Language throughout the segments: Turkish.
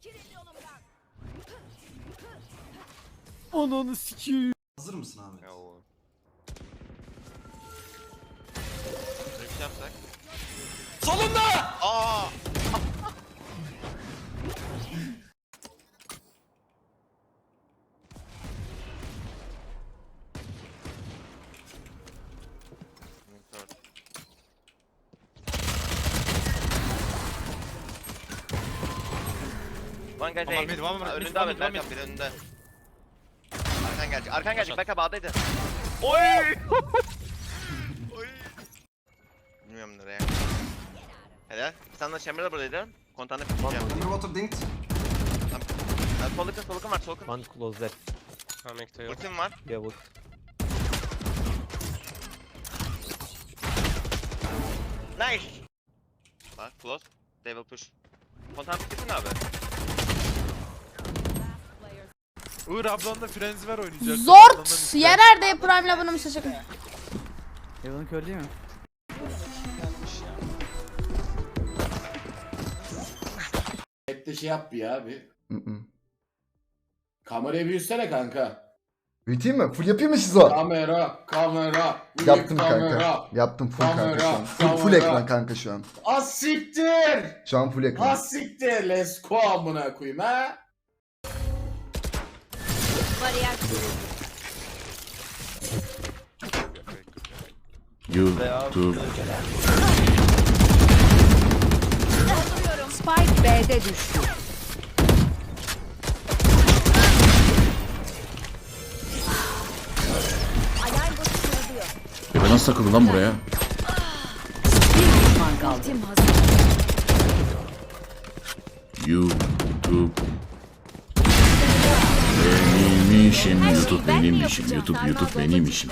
Çekilin yolumdan. Ananı sikiyim. Hazır mısın Ahmet? Ya o. One guy One mid, one mid, Önünde one abi mid, one Berkan bir önünde. Arkan gelecek. Arkan gelecek. Berkan bağdaydı. Oy! Oy! Bilmiyorum nereye. Helal. Sen de Chamber'da buradaydın. Kontağında pikleyeceğim. Underwater dinked. Ha, Sol yakın, sol yakın var, sol yakın. One close left. Coming to you. Ultim var. Yeah, wood. Nice! Bak, close. Will push. Kontağını piklesin abi. Uğur ablan da frenzi ver oynayacak. Zort! Yererde Prime'le bunu mesaj çakın. Evan'ın kör değil mi? Hep de şey yap bir ya bir. Kamerayı büyütsene kanka. Büyüteyim mi? Full yapayım mı Şizo? Kamera, kamera, büyük Yaptım kamera. kanka. Yaptım full kanka şu an. Full, full ekran kanka şu an. Az siktir! Şu an full ekran. Az siktir! Let's go amına koyayım ha. Bariyer kuruldu. YouTube. Spike B'de düştü. Alarm botu kuruluyor. Nasıl takıldı lan buraya? Bir düşman kaldı. Ultim hazır. YouTube. Benim işim, Her şeyi YouTube ben mi benim işim, yapacağım? YouTube, Sarmal YouTube bomba benim düştü. işim.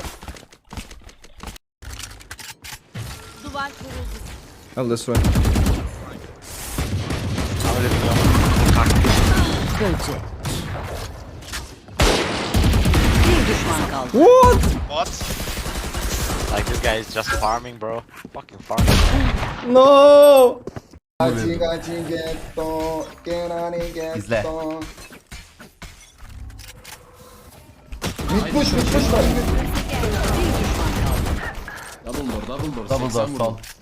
Duvar kuruldu. Oh, this way. Böcek. Bir düşman kaldı. What? Like this guy is just farming, bro. Fucking farming. No! Gachi gachi getto. Kenani getto. İzle. Mid push mid push var. Double door, double door. Double door, sol.